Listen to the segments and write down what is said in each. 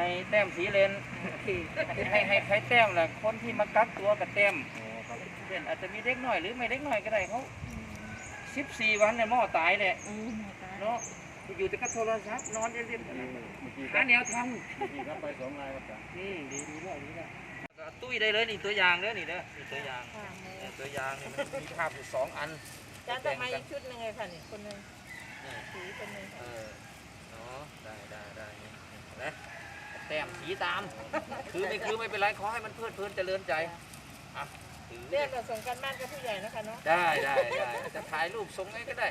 ศาสตร์มาให้แต้มสีเลนให้ให้ใครแต้มแหละคนที่มากักตัวกับแต้มเช่นอาจจะมีเด็กหน่อยหรือไม่เด็กหน่อยก็ได้เขาสิบสี่วันเนี่ยหม้อตายเลยเนาะอยู่แต่กับโทรศัพท์นอนเรียบๆหาแนวทางนี่ครับไปสองนายครับจ้ะอืมดีดีแล้วดีแล้วก็ตุ้ยได้เลยนี่ตัวอย่างเด้อนี่เด้อนี่ตัวอย่างเนี่ยตัวอย่างนี่มันมีภาพอยู่สองอันจานต่อมาอีกชุดหนึ่งเลยค่ะนี่คนหนึ่งนี่สีคนหนึ่งเออเนาะได้ได้ได้นี่เห็นไหม แต้มสีตาม คือไม่คือไม่เป็นไรขอให้มันเพลิดเพลินเจริญใจอะถือเรียกกับส่งกันบ้านกับผู้ใหญ่นะคะเนาะ ได้ได้ได้จะถ่ายรูปส่งไงก็ได้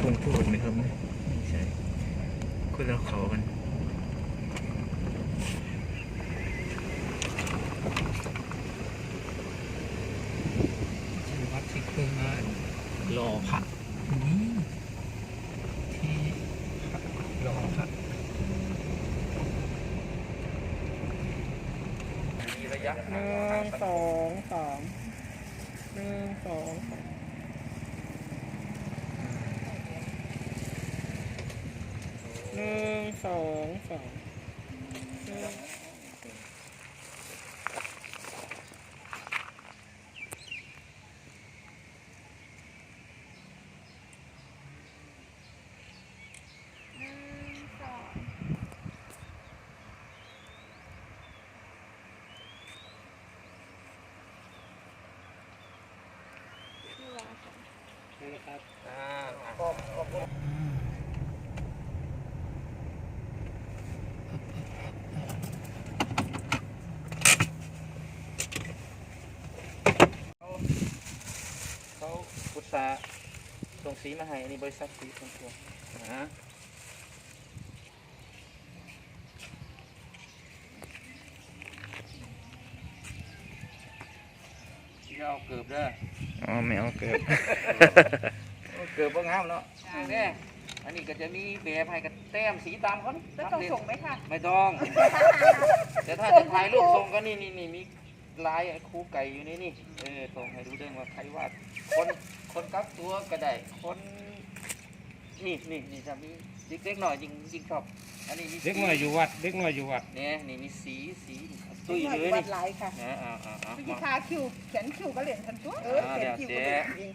คนพูดไหมครับไม่ใช่คนละเขากันชื่อวัดที่เคยมารอพระนี่ที่รอพระมีระยะหนึ่งสองสาม หนึ่งสองสามหนึ่งสองสามหนึ่ง อ่าขอบขอบคุณ เขาเขาอุตส่าห์ส่งสีมาให้อันนี้บริษัทสีส่งตัวนะ ที่เอาเกือบเด้ออ๋อไม่เอาเกิด เกือบว่างามเนาะเนี่ยอันนี้ก็จะมีแบบให้กับแต้มสีตามเขาแล้วต้องส่งไหมคะ ไม่ต้อง แต่ถ้าจะถ่ายรูปส่งก็นี่นี่นี่มีลายครูไก่อยู่นี่นี่เออส่งให้ดูเด้งว่าใครวาดคนคนกักตัวก็ได้คนนี่นี่นี่จะมีเล็กๆหน่อยจริงจริงชอบอันนี้มีสีเด็กน้อยอยู่วัด เด็กน้อยอยู่วัด เนี่ยนี่มีสีสี ตุ้ยเลยวันี่ดหลายค่ะ นะอ่าอ่าอ่า พี่ทาคิวเขียนคิวก็เหรียญทันตัวเอออ่าเขียนเดี๋ยวคิวก็เจ๊เหรียญจริง